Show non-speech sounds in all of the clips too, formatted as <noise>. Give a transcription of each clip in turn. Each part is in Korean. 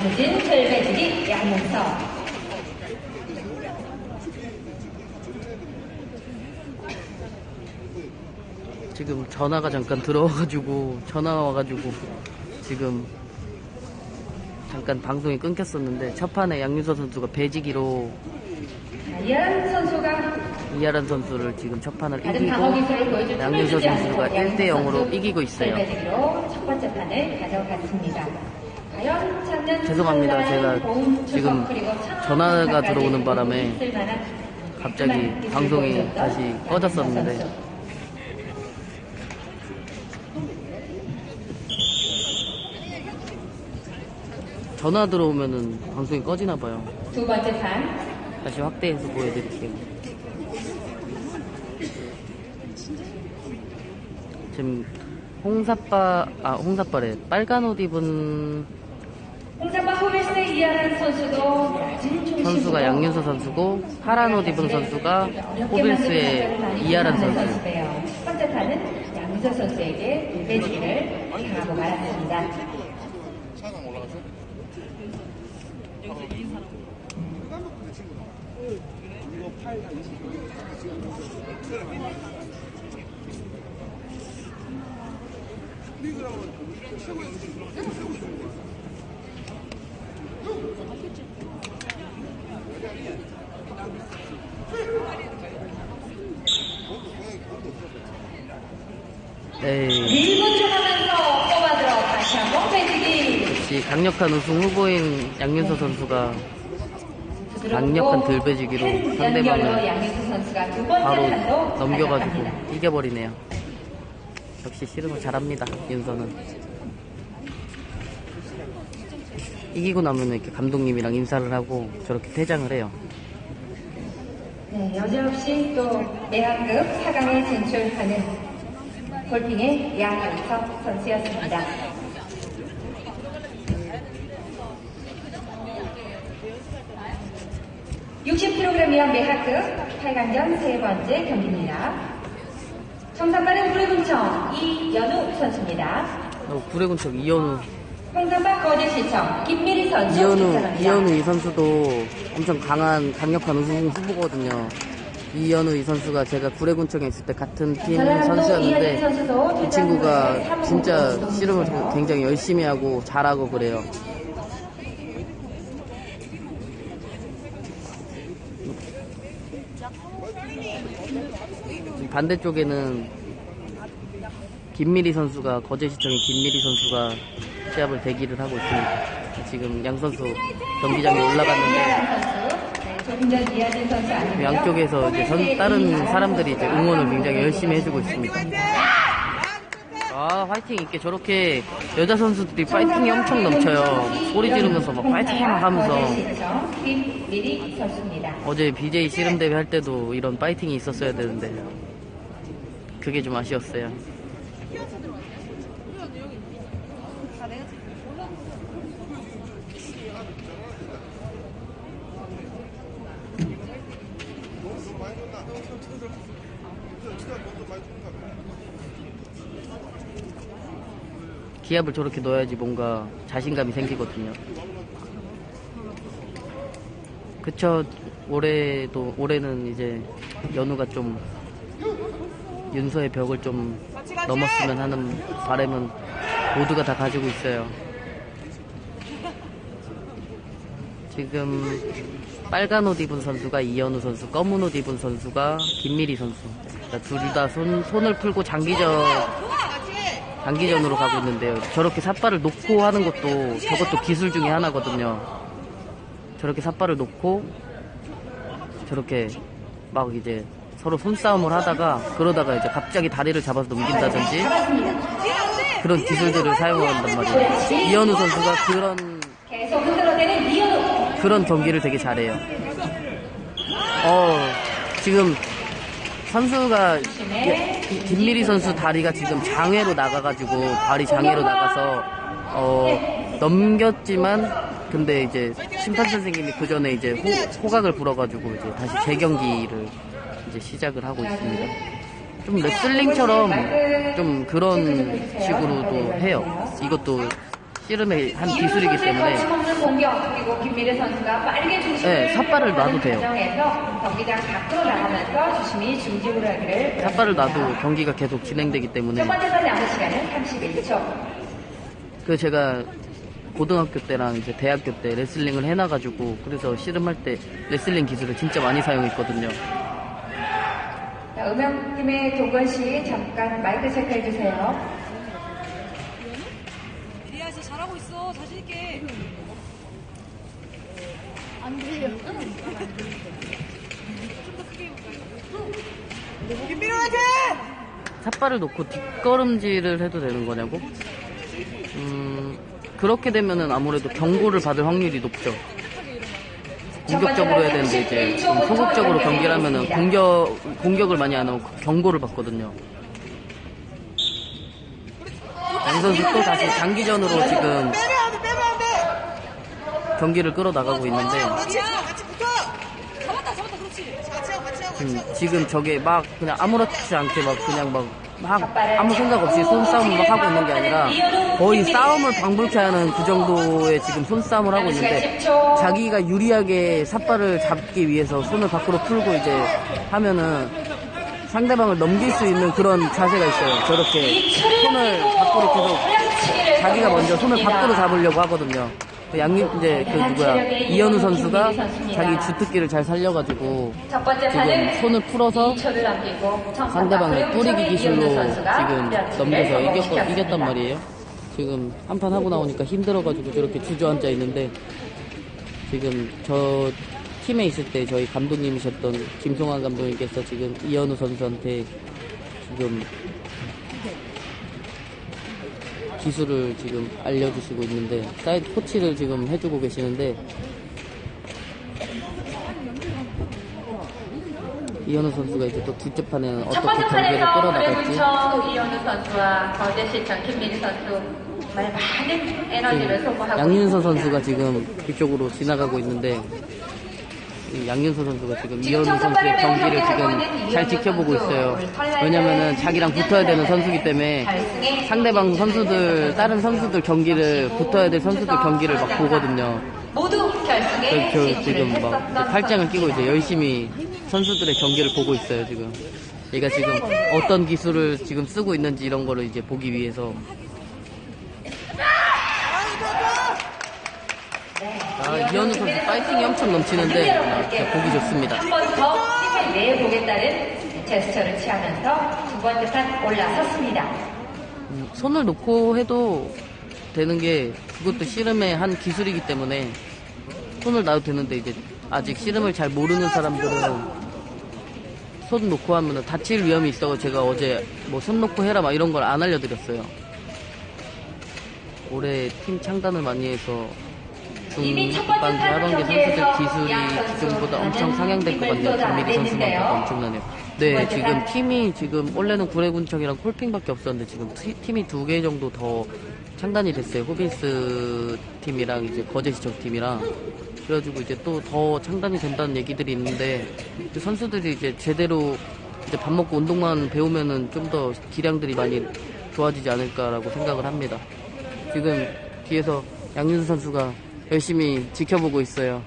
양효진, 철배지기, 양문서. 지금 전화가 잠깐 들어와가지고 전화 와가지고 지금 잠깐 방송이 끊겼었는데 첫 판에 양윤서 선수가 배지기로 이하람 선수가 이하란 선수를 지금 첫 판을 다른 방어 기술을 이기고 양윤서 선수가 주지 않는 1대 0으로 선수, 이기고 있어요. 철배지기로 첫 번째 판을 가져갔습니다. 죄송합니다. 제가 봄, 추석, 지금 전화가 들어오는 바람에 갑자기 방송이 다시 꺼졌었는데. 전화 들어오면은 방송이 꺼지나 봐요. 두 번째 판 다시 확대해서 보여드릴게요. 지금 홍사빠 아 홍사빠래 빨간 옷 입은 이하란 선수도 선수가 양윤서 선수고 파란 옷 입은 선수가 호빌스의 이하란 선수. 판은 양윤서 선수에게 배지기를 당하고 말았습니다. 에이 1분 초하면서 뽑아들어 다시 한번 배지기. 역시 강력한 우승 후보인 양윤서 선수가 강력한 들배지기로 큰 상대방을 연결로 양윤서 선수가 두 번째 바로 넘겨가지고 가져갑니다. 이겨버리네요. 역시 씨름을 잘합니다. 윤서는. 이기고 나면 이렇게 감독님이랑 인사를 하고 저렇게 퇴장을 해요. 네, 여지없이 또 내학급 4강에 진출하는 골핑의 양윤석 선수였습니다. (60kg) 이하 매학급 8강전 세 번째 경기입니다. 청산발의 구례군청 이연우 선수입니다. 어, 구례군청 이현우, 홍산발 거제시청 김미리 선수 이현우. 이현우 이 선수도 엄청 강한 강력한 우승 후보거든요. 이현우 이 선수가 제가 구례군청에 있을 때 같은 팀 선수였는데 이 친구가 진짜 씨름을 굉장히 열심히 하고 잘하고 그래요. 반대쪽에는 김미리 선수가 거제시청의 김미리 선수가 시합을 대기를 하고 있습니다. 지금 양 선수 경기장에 올라갔는데 전 아니고요. 양쪽에서 이제 선- 다른 사람들이 이제 응원을 굉장히 열심히 해주고 있습니다. 아 화이팅 있게 저렇게 여자 선수들이 파이팅이 엄청 넘쳐요. 소리 지르면서 막 파이팅 하면서. 어제 BJ 씨름 대회 할 때도 이런 파이팅이 있었어야 되는데 그게 좀 아쉬웠어요. 기압을 저렇게 넣어야지 뭔가 자신감이 생기거든요. 그쵸 올해도 올해는 이제 연우가 좀 윤서의 벽을 좀 넘었으면 하는 바람은 모두가 다 가지고 있어요. 지금 빨간 옷 입은 선수가 이현우 선수, 검은 옷 입은 선수가 김미리 선수. 둘 다 손, 손을 풀고 장기전 장기전으로 가고 있는데요. 저렇게 삿발을 놓고 하는 것도 저것도 기술 중에 하나거든요. 저렇게 삿발을 놓고 저렇게 막 이제 서로 손싸움을 하다가 그러다가 이제 갑자기 다리를 잡아서 넘긴다든지 그런 기술들을 사용한단 말이에요. 이현우 선수가 그런. 그런 경기를 되게 잘해요. 어 지금 선수가 이- 이 김미리 선수 다리가 지금 장외로 나가가지고 발이 장외로 나가서 어 넘겼지만 근데 이제 심판 선생님이 그 전에 이제 호, 호각을 불어가지고 이제 다시 재경기를 이제 시작을 하고 있습니다. 좀 레슬링처럼 좀 그런 식으로도 해요. 이것도 씨름의 한 기술이기 때문에 거침없는 공격 그리고 김미래 선수가 빠르게 중심을 네, 삿발을 놔도 돼요. 과정에서 경기장 밖으로 나가면서 조심히 중집을 하기를 삿발을. 놔도 경기가 계속 진행되기 때문에 첫 번째까지 남은 시간은 31초. 그 제가 고등학교 때랑 이제 대학교 때 레슬링을 해놔가지고 그래서 씨름할 때 레슬링 기술을 진짜 많이 사용했거든요. 자, 음향팀의 동건 씨 잠깐 마이크 체크해 주세요. 리아 진짜 잘하고 있어. 자신 있게. 김민호 화이팅! 삿발을 놓고 뒷걸음질을 해도 되는 거냐고? 음, 그렇게 되면은 아무래도 경고를 받을 확률이 높죠. 공격적으로 해야 되는데 이제 좀 소극적으로 경기를 하면은 공격, 공격을 많이 안 하고 경고를 받거든요. 양 선수 또 다시 장기전으로 지금 안안 돼! 경기를 끌어나가고 있는데 음. 지금 저게 막 그냥 아무렇지 않게 막 그냥 막, 막 아무 생각 없이 손싸움을 막 하고 있는 게 아니라 거의 싸움을 방불케 하는 그 정도의 지금 손싸움을 하고 있는데 자기가 유리하게 삿발을 잡기 위해서 손을 밖으로 풀고 이제 하면은 상대방을 넘길 수 있는 그런 자세가 있어요. 저렇게 손을 밖으로 계속 자기가 먼저 손을 밖으로 잡으려고 하거든요. 그 양님 이제 그 누구야 이현우 선수가 자기 주특기를 잘 살려가지고 지금 손을 풀어서 2초를 남기고 상대방을 뿌리기 기술로 지금 몇 넘겨서 이겼. 이겼단 말이에요. 지금 한 판 하고 나오니까 힘들어가지고 저렇게 주저앉아 있는데 지금 저 팀에 있을 때 저희 감독님이셨던 김송환 감독님께서 지금 이현우 선수한테 지금 기술을 지금 알려주시고 있는데 사이드 코치를 지금 해주고 계시는데 이현우 선수가 이제 또 둘째 판에는 첫 어떻게 경기를 끌어나갈지 이현우 선수와 거제시청 김민희 선수 정말 많은 에너지를 소모하고 양윤서. 선수가 지금 그쪽으로 지나가고 있는데 이 양윤서 선수가 지금 이현우 선수의 경기를 지금 잘 지켜보고 있어요. 왜냐면은 자기랑 붙어야 되는 선수기 때문에 상대방 선수들 다른 선수들 경기를 붙어야 될 선수들 경기를 막 보거든요. 모두 결승에 저 지금 막 팔짱을 끼고 이제 열심히 선수들의 경기를 보고 있어요 지금. 얘가 지금 어떤 기술을 지금 쓰고 있는지 이런 거를 이제 보기 위해서. 아 이현우 선수 파이팅이 엄청 넘치는데 보기 좋습니다. 한 번 더 힘을 내보겠다는 제스처를 취하면서 두 번째 판 올라섰습니다. 음, 손을 놓고 해도 되는 게 그것도 씨름의 한 기술이기 때문에 손을 놔도 되는데 이제 아직 씨름을 잘 모르는 사람들은 손 놓고 하면 다칠 위험이 있어 제가 어제 뭐 손 놓고 해라 막 이런 걸 안 알려드렸어요. 올해 팀 창단을 많이 해서 중반기 하반기 선수들 기술이 지금보다 엄청 상향될 것 같네요. 김미리 선수만. 봐도 엄청나네요. 네, 지금 판. 팀이 지금 원래는 구례군청이랑 콜핑밖에 없었는데 지금 티- 팀이 두 개 정도 더 창단이 됐어요. 호빈스 팀이랑 이제 거제시청 팀이랑 그래가지고 이제 또 더 창단이 된다는 얘기들이 있는데 그 선수들이 이제 제대로 이제 밥 먹고 운동만 배우면은 좀 더 기량들이 많이 좋아지지 않을까라고 생각을 합니다. 지금 뒤에서 양윤수 선수가 열심히 지켜보고 있어요.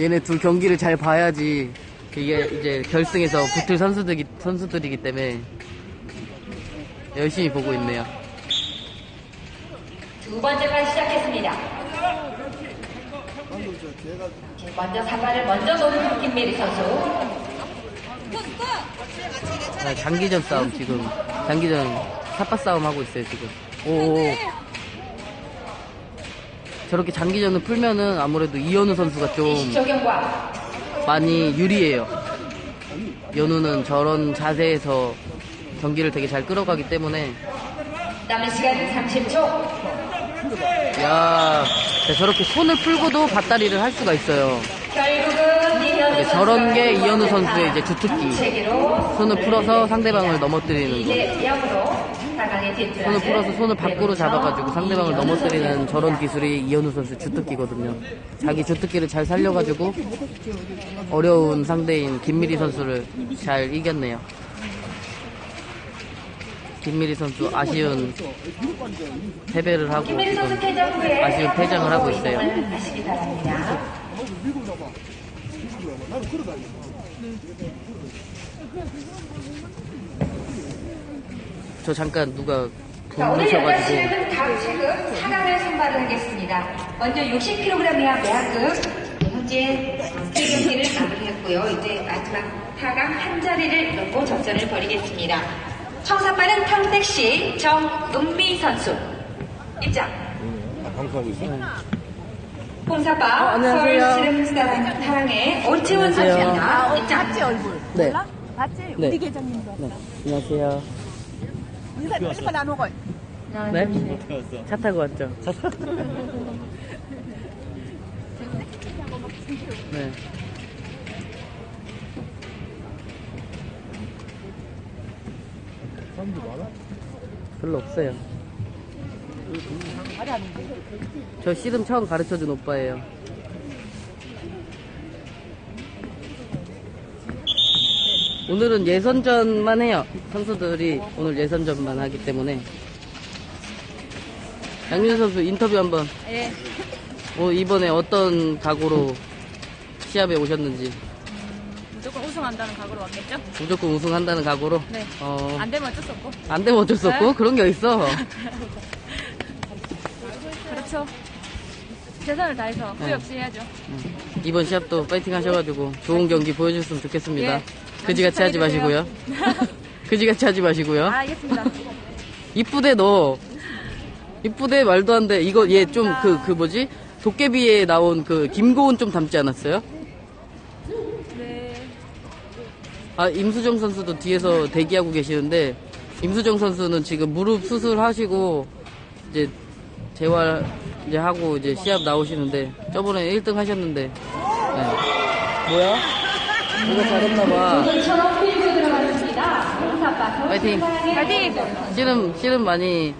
얘네 둘 경기를 잘 봐야지 이게 이제 결승에서 붙을 선수들이, 선수들이기 때문에 열심히 보고 있네요. 두 번째 판 시작했습니다. 먼저 사과를 먼저 놓은 김미리 선수. 아, 장기전 싸움 지금 장기전 삿바 싸움 하고 있어요 지금. 오. 저렇게 장기전을 풀면은 아무래도 이현우 선수가 좀 20초 경과. 많이 유리해요. 연우는 저런 자세에서 경기를 되게 잘 끌어가기 때문에 남은 시간 30초. 야 자, 저렇게 손을 풀고도 밧다리를 할 수가 있어요. 저런 게 이현우 선수의 이제 주특기. 손을 풀어서 상대방을 넘어뜨리는 거. 이제 영으로 4강에 진출하는 손을 풀어서 손을 밖으로 대구청 잡아가지고 상대방을 넘어뜨리는. 저런 기술이 이현우 선수 주특기거든요. 자기 주특기를 잘 살려가지고 어려운 상대인 김미리 선수를 잘 이겼네요. 김미리 선수 아쉬운 패배를 하고 아쉬운 퇴장을 하고 있어요. 저 잠깐 누가 자, 돈 오늘 주셔가지고 여자친구는 다음 지금 4강을 선발을 하겠습니다. 먼저 60kg 이하 매학급 현재 세 경기를 마무리했고요. 이제 마지막 4강 한 자리를 놓고 접전을 벌이겠습니다. 청사파는 평택시 정은미 선수 입장. 방송하고 있어? 홍사파 어, 안녕하세요. 서울스름스타랑 사랑의 오치원 안녕하세요. 선수입니다. 입장. 봤지 얼굴? 네. 몰라? 봤지? 네. 우리 계장님도 네. 안녕하세요. 인사 빨리 빨리 안 오고 네? 차 타고 왔죠? <laughs> 네. 별로 없어요. 저 씨름 처음 가르쳐준 오빠예요. 오늘은 예선전만 해요. 선수들이 오늘 예선전만 하기 때문에. 양윤 선수 인터뷰 한번. 예. 뭐 이번에 어떤 각오로 시합에 오셨는지 무조건 우승한다는 각오로 왔겠죠? 무조건 우승한다는 각오로. 네. 어, 안 되면 어쩔 수 없고. 안 되면 어쩔 수 없고 네. 그런 게 있어. <laughs> 그렇죠. 최선을 다해서 후회 네. 없이 해야죠. 이번 시합도 파이팅 하셔가지고 좋은 경기 보여줬으면 좋겠습니다. 예. 그지같이 하지 마시고요. <laughs> 그지같이 하지 마시고요. 아, 알겠습니다. 이쁘대 너. 이쁘대 말도 안 돼. 이거 얘 좀 그 그 뭐지? 도깨비에 나온 그 김고은 좀 닮지 않았어요? 네. 아 임수정 선수도 뒤에서 대기하고 계시는데 임수정 선수는 지금 무릎 수술하시고 이제 재활 이제 하고 이제 시합 나오시는데 저번에 1등 하셨는데 네. 뭐야? 이거 잘했나 봐. 파 파이팅. 씨름 씨름 많이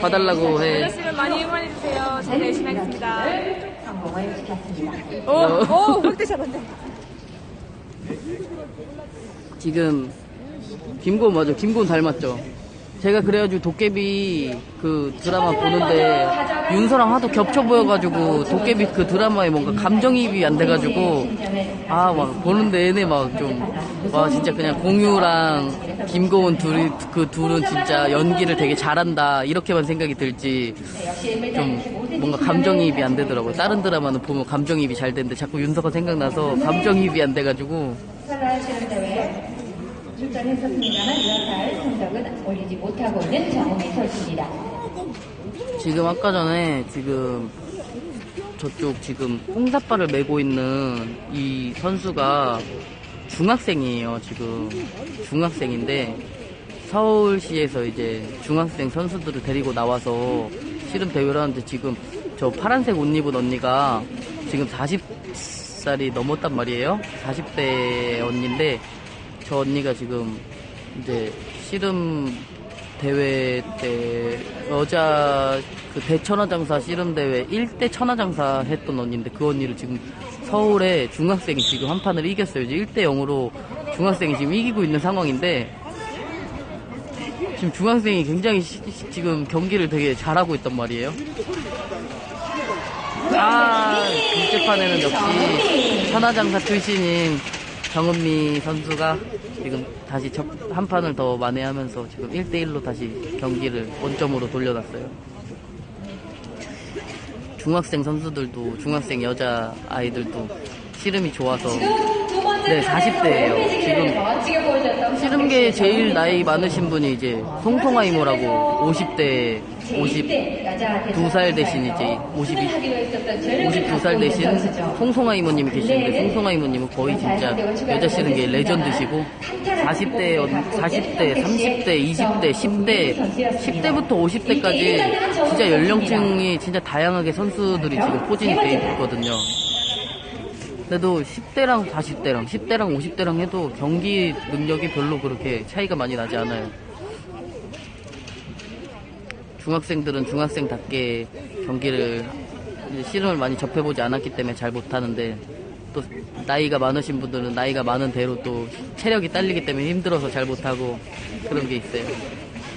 봐달라고 해. 아저씨를 많이 응원해주세요. 저도 열심히 하겠습니다. 성공을 시켰습니다. 오, 어. 오, 홀대 잡았네. 지금 김고은 맞아. 김고은 닮았죠. 제가 그래가지고 도깨비 그 드라마 보는데 윤서랑 하도 겹쳐 보여가지고 도깨비 그 드라마에 뭔가 감정이입이 안 돼가지고 아 막 보는 내내 막좀 와 진짜 그냥 공유랑 김고은 둘이 그 둘은 진짜 연기를 되게 잘한다 이렇게만 생각이 들지 좀 뭔가 감정이입이 안 되더라고요. 다른 드라마는 보면 감정이입이 잘 되는데 자꾸 윤서가 생각나서 감정이입이 안 돼가지고. 지금 아까 전에 지금 저쪽 지금 홍사빠를 메고 있는 이 선수가 중학생이에요 지금. 중학생인데 서울시에서 이제 중학생 선수들을 데리고 나와서 씨름 대회를 하는데 지금 저 파란색 옷 입은 언니가 지금 40살이 넘었단 말이에요. 40대 언니인데 저 언니가 지금 이제 씨름 대회 때 여자 그 대천하장사 씨름 대회 1대 천하장사 했던 언니인데 그 언니를 지금 서울에 중학생이 지금 한 판을 이겼어요. 이제 1대 0으로 중학생이 지금 이기고 있는 상황인데 지금 중학생이 굉장히 시- 시- 지금 경기를 되게 잘하고 있단 말이에요. 아, 둘째 판에는 역시 천하장사 출신인 정은미 선수가 지금 다시 첫- 한 판을 더 만회하면서 지금 1대1로 다시 경기를 원점으로 돌려놨어요. 중학생 선수들도, 중학생 여자 아이들도 씨름이 좋아서 네, 40대 예요. 지금 멋지게 보여줬던 씨름계에 제일 나이 많으신 분이 이제 송송아 이모라고 50대, 52살 대신 이제 52, 52살 대신 송송아 이모님이 계시는데 송송아 이모님은 거의 진짜 여자 씨름계 레전드시고 40대, 40대, 30대, 20대, 10대, 10대부터 50대까지 진짜 연령층이 진짜 다양하게 선수들이 지금 포진이 돼 있거든요. 그래도 10대랑 40대랑 10대랑 50대랑 해도 경기 능력이 별로 그렇게 차이가 많이 나지 않아요. 중학생들은 중학생답게 경기를 씨름을 많이 접해보지 않았기 때문에 잘 못하는데 또 나이가 많으신 분들은 나이가 많은 대로 또 체력이 딸리기 때문에 힘들어서 잘 못하고 그런 게 있어요.